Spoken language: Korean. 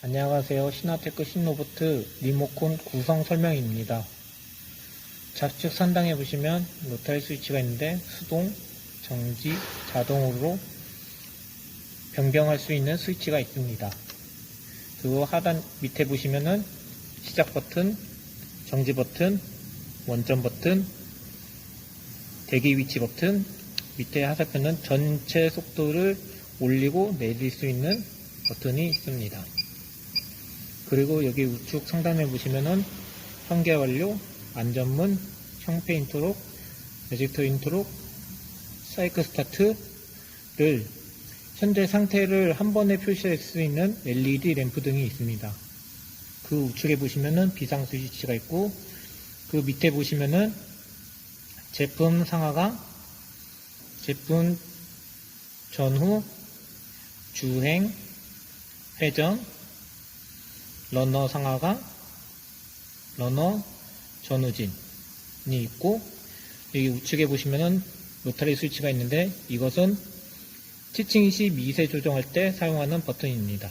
안녕하세요. 시나테크 신로보트 리모콘 구성 설명입니다. 좌측 상단에 보시면 로타리 스위치가 있는데 수동, 정지, 자동으로 변경할 수 있는 스위치가 있습니다. 그리고 하단 밑에 보시면은 시작 버튼, 정지 버튼, 원점 버튼, 대기 위치 버튼, 밑에 하사표는 전체 속도를 올리고 내릴 수 있는 버튼이 있습니다. 그리고 여기 우측 상단에 보시면은 현계 완료, 안전문, 형패 인트로, 에젝터 인트로, 사이클 스타트를 현재 상태를 한 번에 표시할 수 있는 LED 램프 등이 있습니다. 그 우측에 보시면은 비상 스위치가 있고 그 밑에 보시면은 제품 상하가 제품 전후 주행 회전 러너 상하가 러너 전후진이 있고 여기 우측에 보시면은 로타리 스위치가 있는데 이것은 티칭 시 미세 조정할 때 사용하는 버튼입니다.